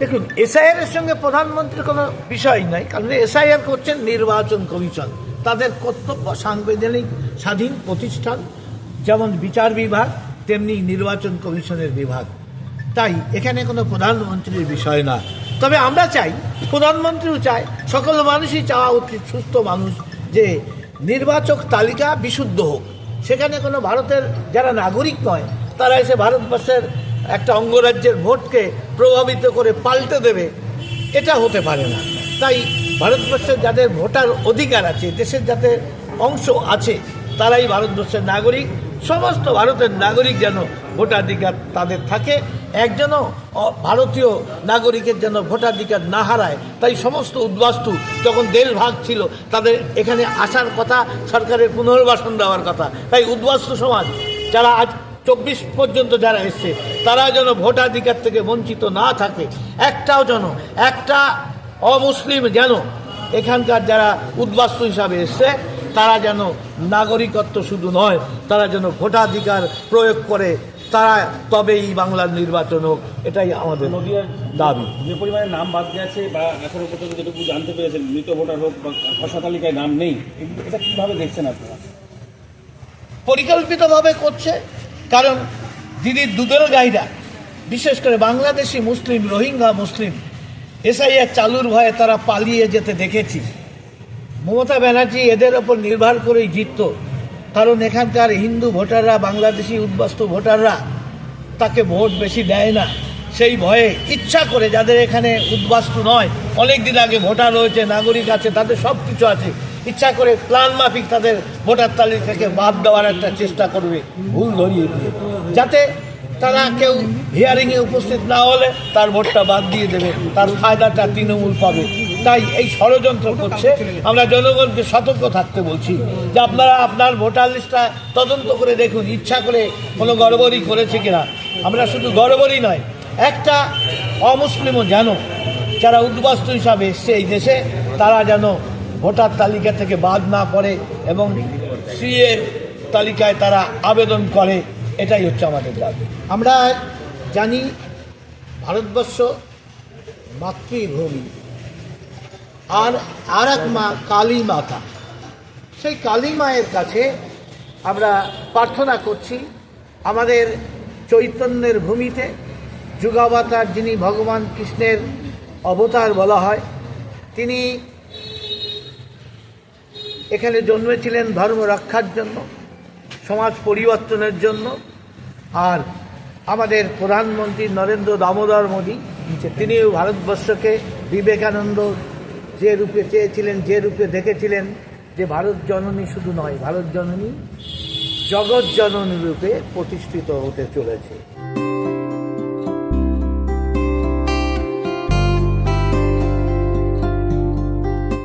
দেখুন এসআইআর এর সঙ্গে প্রধানমন্ত্রীর কোনো বিষয় নাই, কারণ এসআইআর করছেন নির্বাচন কমিশন। তাদের কর্তব্য সাংবিধানিক, স্বাধীন প্রতিষ্ঠান, যেমন বিচার বিভাগ, তেমনি নির্বাচন কমিশনের বিভাগ। তাই এখানে কোনো প্রধানমন্ত্রীর বিষয় না। তবে আমরা চাই, প্রধানমন্ত্রীও চায়, সকল মানুষই চাওয়া উচিত সুস্থ মানুষ যে নির্বাচক তালিকা বিশুদ্ধ হোক। সেখানে কোনো ভারতের যারা নাগরিক নয়, তারা এসে ভারতবর্ষের একটা অঙ্গরাজ্যের ভোটকে প্রভাবিত করে পাল্টে দেবে, এটা হতে পারে না। তাই ভারতবর্ষের যাদের ভোটার অধিকার আছে, দেশের যাদের অংশ আছে, তারাই ভারতবর্ষের নাগরিক। সমস্ত ভারতের নাগরিক যেন ভোটাধিকার তাদের থাকে, একজনও অ- ভারতীয় নাগরিকের যেন ভোটাধিকার না হারায়। তাই সমস্ত উদ্বাস্তু যখন দেশ ভাগ ছিল, তাদের এখানে আসার কথা, সরকারের পুনর্বাসন দেওয়ার কথা। তাই উদ্বাস্তু সমাজ, যারা আজ চব্বিশ পর্যন্ত যারা এসছে তারা যেন ভোটাধিকার থেকে বঞ্চিত না থাকে। একটাও যেন একটা অমুসলিম যেন এখানকার যারা উদ্বাস্তু হিসাবে এসছে তারা যেন নাগরিকত্ব শুধু নয় তারা যেন ভোটাধিকার প্রয়োগ করে তারা তবেই বাংলার নির্বাচন হোক এটাই আমাদের দাবি। যে পরিমাণে নাম বাদ গেছে বা এখনও পর্যন্ত যেটুকু জানতে পেরেছেন মৃত ভোটার হোক বা খসড়া তালিকায় নাম নেই এটা কীভাবে দেখছেন আপনারা? পরিকল্পিতভাবে করছে কারণ দিদির দুধের গাইরা বিশেষ করে বাংলাদেশি মুসলিম, রোহিঙ্গা মুসলিম, এসআইআর চালুর ভয়ে তারা পালিয়ে যেতে দেখেছি। মমতা ব্যানার্জি এদের ওপর নির্ভর করেই জিতত। কারণ এখানকার হিন্দু ভোটাররা, বাংলাদেশি উদ্বাস্তু ভোটাররা তাকে ভোট বেশি দেয় না। সেই ভয়ে ইচ্ছা করে যাদের এখানে উদ্বাস্তু নয় অনেক দিন আগে ভোটার রয়েছে নাগরিক আছে, তাদের সব কিছু আছে। ইচ্ছা করে প্ল্যান মাফিক তাদের ভোটার তালিকা থেকে বাদ দেওয়ার একটা চেষ্টা করবে। ভুল ধরিয়ে দিয়ে। যাতে তারা কেউ হিয়ারিংয়ে উপস্থিত না হলে তার ভোটটা বাদ দিয়ে দেবে, তার ফায়দাটা তৃণমূল পাবে। তাই এই ষড়যন্ত্র করছে। আমরা জনগণকে সতর্ক থাকতে বলছি যে আপনারা আপনার ভোটার লিস্টটা তদন্ত করে দেখুন, ইচ্ছা করে কোনো গড়বড়ি করেছে কিনা। আমরা শুধু গড়বড়ি নয়, একটা অমুসলিমও যেন, যারা উদ্বাস্তু হিসাবে এসছে এই দেশে, তারা যেন ভোটার তালিকা থেকে বাদ না পড়ে এবং সিএ তালিকায় তারা আবেদন করে, এটাই হচ্ছে আমাদের দাবি। আমরা জানি ভারতবর্ষ মাতৃভূমি। আর আর এক মা কালী মাতা। সেই কালী মায়ের কাছে আমরা প্রার্থনা করছি, আমাদের চৈতন্যের ভূমিতে যুগাবতার যিনি ভগবান কৃষ্ণের অবতার বলা হয়, তিনি এখানে জন্মেছিলেন ধর্ম রক্ষার জন্য, সমাজ পরিবর্তনের জন্য, আর আমাদের প্রধানমন্ত্রী নরেন্দ্র দামোদর মোদী, তিনিও ভারতবর্ষকে বিবেকানন্দ যে রূপে চেয়েছিলেন, যে রূপে দেখেছিলেন যে ভারত জননী শুধু নয়, ভারত জননী জগৎ জননী রূপে প্রতিষ্ঠিত হতে চলেছে।